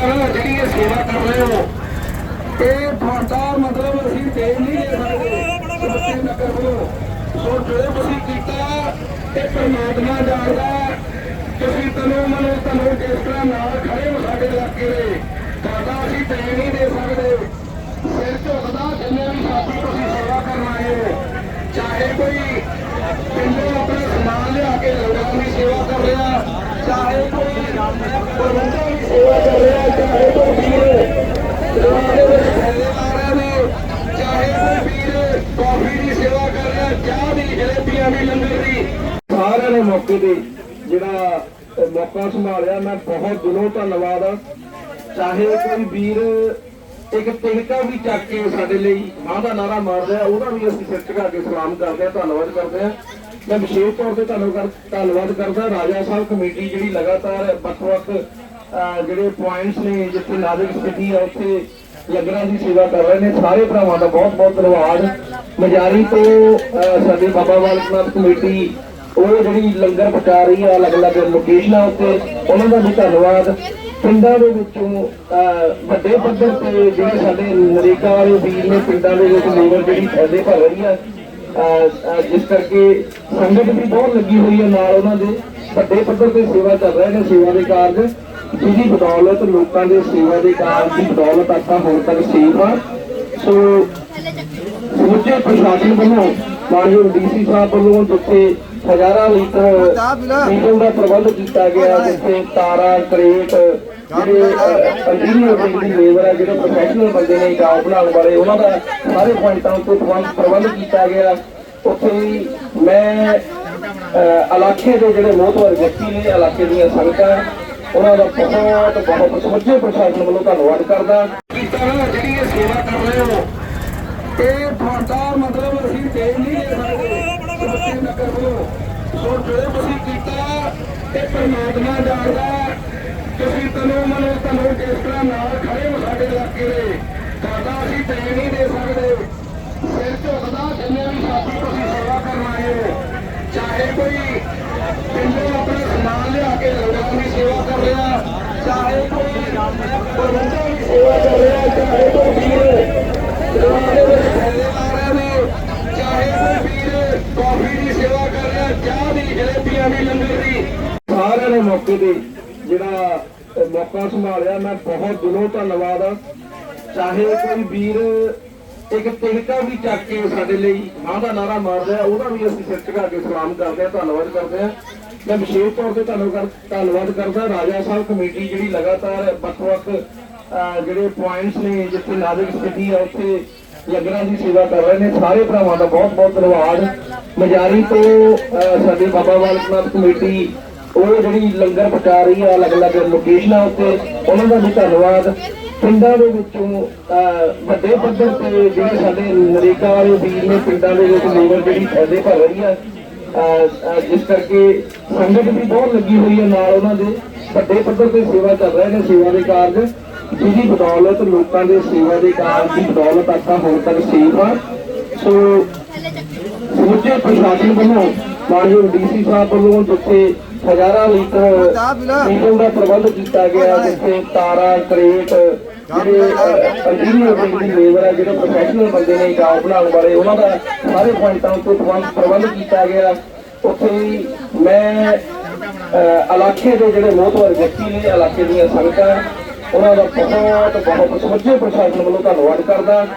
ਤਰ੍ਹਾਂ ਜਿਹੜੀ ਇਹ ਸੇਵਾ ਕਰ ਰਹੇ ਹੋ, ਇਹ ਤੁਹਾਡਾ ਮਤਲਬ ਅਸੀਂ ਦੇ ਨਹੀਂ ਦੇ ਸਕਦੇ। ਸੱਚੇ ਨਗਰ ਵੱਲੋਂ ਸੋ ਜੋ ਤੁਸੀਂ ਕੀਤਾ, ਇਹ ਪਰਮਾਤਮਾ ਜਾਣਦਾ ਤੁਸੀਂ ਤਨੋਂ ਮਨੋਂ ਤਨੋਂ ਜਿਸ ਤਰ੍ਹਾਂ ਨਾਲ ਖੜੇ ਹੋ ਸਾਡੇ ਇਲਾਕੇ ਦੇ, ਤੁਹਾਡਾ ਅਸੀਂ ਦੇ ਨਹੀਂ ਦੇ ਸਕਦੇ। ਸਿਰ ਝੁਕਦਾ ਜਿੰਨੇ ਵੀ ਸਾਥੀ ਤੁਸੀਂ ਸੇਵਾ ਕਰਨ ਆਏ ਹੋ, ਚਾਹੇ ਕੋਈ ਪਿੰਡੋਂ ਆਪਣਾ ਸਮਾਨ ਲਿਆ ਕੇ ਲੋਕਾਂ ਦੀ ਸੇਵਾ ਕਰ ਰਿਹਾ ਚਾਹੇ ਕੋਈ ਪ੍ਰਬੰਧਾਂ ਦੀ ਸੇਵਾ ਕਰ ਰਿਹਾ ਚਾਹੇ ਕੋਈ ਵੀਰ ਦੁਕਾਨ ਦੇ ਵਿੱਚ ਥੈਲੇ ਲਾ ਨੇ ਚਾਹੇ ਕੋਈ ਵੀਰ ਕਾਫੀ ਦੀ ਸੇਵਾ ਕਰ ਰਿਹਾ ਚਾਹ ਦੀ ਜਲੇਬੀਆਂ ਦੀ ਲੰਗਰ ਦੀ ਸਾਰਿਆਂ ਨੇ ਮੌਕੇ ਤੇ ਜਿਹੜਾ ਮੌਕਾ ਸੰਭਾਲਿਆ। ਮੈਂ ਬਹੁਤ ਦਿਲੋਂ ਧੰਨਵਾਦ ਆ। ਚਾਹੇ ਕੋਈ ਵੀਰ ਇੱਕ ਤਿਲਕਾ ਵੀ ਚੱਕ ਕੇ ਸਾਡੇ ਲਈ ਮਾਂ ਦਾ ਨਾਰਾ ਮਾਰਦਾ ਹੈ, ਉਹਦਾ ਵੀ ਅਸੀਂ ਸਿਰ ਝੁਕਾ ਕੇ ਸਲਾਮ ਕਰਦੇ ਹਾਂ ਧੰਨਵਾਦ ਕਰਦੇ ਹਾਂ। ਮੈਂ ਵਿਸ਼ੇਸ਼ ਤੌਰ ਤੇ ਤੁਹਾਨੂੰ ਧੰਨਵਾਦ ਕਰਦਾ ਰਾਜਾ ਸਾਹਿਬ ਕਮੇਟੀ ਜਿਹੜੀ ਲਗਾਤਾਰ ਵੱਖ-ਵੱਖ ਅਹ, ਜਿਹੜੇ ਪੁਆਇੰਟਸ ਨੇ ਜਿੱਥੇ ਨਾਜ਼ੁਕ ਸਥਿਤੀ ਆ ਉੱਥੇ ਲੰਗਰਾਂ ਦੀ ਸੇਵਾ ਕਰ ਰਹੇ ਨੇ। ਸਾਰੇ ਭਰਾਵਾਂ ਦਾ ਬਹੁਤ-ਬਹੁਤ ਧੰਨਵਾਦ। ਮਜਾਰੀ ਤੋਂ ਸਾਡੇ ਬਾਬਾ ਬਾਲਕ ਨਾਥ ਕਮੇਟੀ ਉਹ ਜਿਹੜੀ ਲੰਗਰ ਪਕਾ ਰਹੀ ਆ ਅਲੱਗ-ਅਲੱਗ ਲੋਕੇਸ਼ਨਾਂ ਉੱਤੇ ਉਹਨਾਂ ਦਾ ਵੀ ਧੰਨਵਾਦ। ਪਿੰਡਾਂ ਦੇ ਵਿੱਚੋਂ ਅਹ, ਵੱਡੇ ਪੱਧਰ ਤੇ ਜਿਹੜੇ ਸਾਡੇ ਨਰੇਗਾ ਵਾਲੇ ਵੀਰ ਨੇ ਪਿੰਡਾਂ ਦੇ ਵਿੱਚ ਲੇਬਰ ਜਿਹੜੀ ਫਾਇਦੇ ਭਰ ਰਹੀ ਆ ਜਿਸ ਕਰਕੇ ਸੰਗਤ ਵੀ ਬਹੁਤ ਲੱਗੀ ਹੋਈ ਹੈ ਨਾਲ ਉਹਨਾਂ ਦੇ। ਵੱਡੇ ਪੱਧਰ ਤੇ ਸੇਵਾ ਕਰ ਰਹੇ ਨੇ ਸੇਵਾ ਦੇ ਕਾਰਜ। ਜਿਹਦੀ ਬਦੌਲਤ ਲੋਕਾਂ ਦੇ ਸੇਵਾ ਦੇ ਕਾਰਜ ਦੀ ਬਦੌਲਤ ਆਪਾਂ ਹੁਣ ਤੱਕ ਸੇਫ ਆ ਸੋ ਸਮੁੱਚੇ ਪ੍ਰਸ਼ਾਸਨ ਵੱਲੋਂ, ਮਾਨਯੋਗ ਡੀਸੀ ਸਾਹਿਬ ਵੱਲੋਂ ਜਿੱਥੇ ਹਜ਼ਾਰਾਂ ਲੀਟਰ ਡੀਜ਼ਲ ਦਾ ਪ੍ਰਬੰਧ ਕੀਤਾ ਗਿਆ ਜਿੱਥੇ ਤਾਰਾਂ ਕਰੇਟ ਜਿਹੜੇ ਕੰਟੀਨਿਊ ਦੀ ਲੇਬਰ ਹੈ ਜਿਹੜੇ ਪ੍ਰੋਫੈਸ਼ਨਲ ਬੰਦੇ ਨੇ ਜੌਬ ਬਣਾਉਣ ਵਾਲੇ ਉਹਨਾਂ ਦਾ ਸਾਰੇ ਪੁਆਇੰਟਾਂ ਉੱਤੇ ਪ੍ਰਬੰਧ ਪ੍ਰਬੰਧ ਕੀਤਾ ਗਿਆ। ਉੱਥੇ ਹੀ ਮੈਂ ਇਲਾਕੇ ਦੇ ਜਿਹੜੇ ਮੋਹਤਵਰ ਵਿਅਕਤੀ ਨੇ ਇਲਾਕੇ ਦੀਆਂ ਸੰਗਤਾਂ ਉਹਨਾਂ ਦਾ ਬਹੁਤ ਬਹੁਤ ਸਮੁੱਚੇ ਪ੍ਰਸ਼ਾਸਨ ਵੱਲੋਂ ਧੰਨਵਾਦ ਕਰਦਾ। ਜਿਹੜੀ ਇਹ ਸੇਵਾ ਕਰ ਰਹੇ ਹੋ ਇਹ ਤੁਹਾਡਾ ਮਤਲਬ ਅਸੀਂ ਦੇ ਨਹੀਂ ਦੇ ਸਕਦੇ। ਸੱਚੇ ਨਗਰ ਵੱਲੋਂ ਸੋ ਜੋ ਤੁਸੀਂ ਕੀਤਾ ਇਹ ਪਰਮਾਤਮਾ ਜਾਣਦਾ, ਤੁਸੀਂ ਤਨੋਂ ਮਨੋਂ ਤਨੋਂ ਜਿਸ ਤਰ੍ਹਾਂ ਨਾਲ ਖੜੇ ਹੋ ਸਾਡੇ ਇਲਾਕੇ ਦੇ। ਤੁਹਾਡਾ ਅਸੀਂ ਦੇ ਨਹੀਂ ਦੇ ਸਕਦੇ। ਸਿਰ ਝੁਕਦਾ, ਜਿੰਨੇ ਵੀ ਸਾਥੀ ਤੁਸੀਂ ਸੇਵਾ ਕਰਨ ਆਏ ਹੋ, ਚਾਹੇ ਕੋਈ ਪਿੰਡੋਂ ਆਪਣਾ ਸਮਾਨ ਲਿਆ ਕੇ ਲੰਗਰਾਂ ਦੀ ਸੇਵਾ ਕਰ ਰਿਹਾ, ਚਾਹੇ ਕੋਈ ਪ੍ਰਬੰਧਾਂ ਦੀ ਸੇਵਾ ਕਰ ਰਿਹਾ ਚਾਹੇ ਕੋਈ ਵੀਰ ਦੁਕਾਨ ਦੇ ਵਿੱਚ ਥੈਲੇ ਲਾ ਰਹੇ ਨੇ ਚਾਹੇ ਕੋਈ ਵੀਰ ਕਾਫੀ ਦੀ ਸੇਵਾ ਕਰ ਰਿਹਾ ਚਾਹ ਦੀ ਲੰਗਰ ਦੀ। ਸਾਰਿਆਂ ਨੇ ਮੌਕੇ ਤੇ ਜਿਹੜਾ ਮੌਕਾ ਸੰਭਾਲਿਆ। ਮੈਂ ਬਹੁਤ ਦਿਲੋਂ ਧੰਨਵਾਦ ਆ। ਚਾਹੇ ਕੋਈ ਵੀਰ ਇੱਕ ਤਿਲਕਾ ਵੀ ਚੱਕ ਕੇ ਸਾਡੇ ਲਈ ਮਾਂ ਦਾ ਨਾਰਾ ਮਾਰਦਾ ਹੈ, ਉਹਦਾ ਵੀ ਅਸੀਂ ਸਿਰ ਝੁਕਾ ਕੇ ਸਲਾਮ ਕਰਦੇ ਹਾਂ ਧੰਨਵਾਦ ਕਰਦੇ ਹਾਂ। ਮੈਂ ਵਿਸ਼ੇਸ਼ ਤੌਰ ਤੇ ਤੁਹਾਨੂੰ ਧੰਨਵਾਦ ਕਰਦਾ। ਰਾਜਾ ਸਾਹਿਬ ਕਮੇਟੀ ਜਿਹੜੀ ਲਗਾਤਾਰ ਵੱਖ-ਵੱਖ ਜਿਹੜੇ ਪੁਆਇੰਟਸ ਨੇ ਜਿੱਥੇ ਨਾਜ਼ੁਕ ਸਥਿਤੀ ਹੈ ਉੱਥੇ ਲੰਗਰਾਂ ਦੀ ਸੇਵਾ ਕਰ ਰਹੇ ਨੇ। ਸਾਰੇ ਭਰਾਵਾਂ ਦਾ ਬਹੁਤ-ਬਹੁਤ ਧੰਨਵਾਦ। ਮਜਾਰੀ ਤੋਂ ਸਾਡੇ ਬਾਬਾ ਬਾਲਕ ਨਾਥ ਕਮੇਟੀ, ਉਹ ਜਿਹੜੀ ਲੰਗਰ ਪਕਾ ਰਹੀ ਆ, ਅਲੱਗ-ਅਲੱਗ ਲੋਕੇਸ਼ਨਾਂ ਉੱਤੇ, ਉਹਨਾਂ ਦਾ ਵੀ ਧੰਨਵਾਦ। ਪਿੰਡਾਂ ਦੇ ਵਿੱਚੋਂ ਵੱਡੇ ਪੱਧਰ ਤੇ ਜਿਹੜੇ ਸਾਡੇ ਨਰੇਗਾ ਵਾਲੇ ਵੀਰ ਨੇ, ਪਿੰਡਾਂ ਦੇ ਵਿੱਚ ਲੇਬਰ ਜਿਹੜੀ ਫਾਇਦੇ ਭਰ ਰਹੀ ਆ ਜਿਸ ਕਰਕੇ ਸੰਗਤ ਵੀ ਬਹੁਤ ਲੱਗੀ ਹੋਈ ਹੈ ਨਾਲ ਉਹਨਾਂ ਦੇ। ਵੱਡੇ ਪੱਧਰ ਤੇ ਸੇਵਾ ਕਰ ਰਹੇ ਨੇ, ਸੇਵਾ ਦੇ ਕਾਰਜ। ਜਿਹਦੀ ਬਦੌਲਤ ਲੋਕਾਂ ਦੇ ਸੇਵਾ ਦੇ ਕਾਰਜ ਦੀ ਬਦੌਲਤ ਆਪਾਂ ਹੁਣ ਤੱਕ ਸੇਫ ਆ। ਸੋ ਸਮੁੱਚੇ ਪ੍ਰਸ਼ਾਸਨ ਵੱਲੋਂ। ਮਾਨਯੋਗ ਡੀਸੀ ਸਾਹਿਬ ਵੱਲੋਂ ਜਿੱਥੇ ਹਜ਼ਾਰਾਂ ਲੀਟਰ ਡੀਜ਼ਲ ਦਾ ਪ੍ਰਬੰਧ ਕੀਤਾ ਗਿਆ ਜਿੱਥੇ ਤਾਰਾਂ ਕਰੇਟ ਜਿਹੜੇ ਕੰਟੀਨਿਊ ਦੀ ਲੇਬਰ ਹੈ ਜਿਹੜੇ ਪ੍ਰੋਫੈਸ਼ਨਲ ਬੰਦੇ ਨੇ ਜੌਬ ਬਣਾਉਣ ਵਾਲੇ ਉਹਨਾਂ ਦਾ ਸਾਰੇ ਪੁਆਇੰਟਾਂ ਉੱਤੇ ਪ੍ਰਬੰਧ ਕੀਤਾ ਗਿਆ। ਉੱਥੇ ਮੈਂ ਇਲਾਕੇ ਦੇ ਜਿਹੜੇ ਮੋਹਤਵਰ ਵਿਅਕਤੀ ਨੇ ਇਲਾਕੇ ਦੀਆਂ ਸੰਗਤਾਂ ਉਹਨਾਂ ਦਾ ਬਹੁਤ ਬਹੁਤ ਸਮੁੱਚੇ ਪ੍ਰਸ਼ਾਸਨ ਵੱਲੋਂ ਧੰਨਵਾਦ ਕਰਦਾ।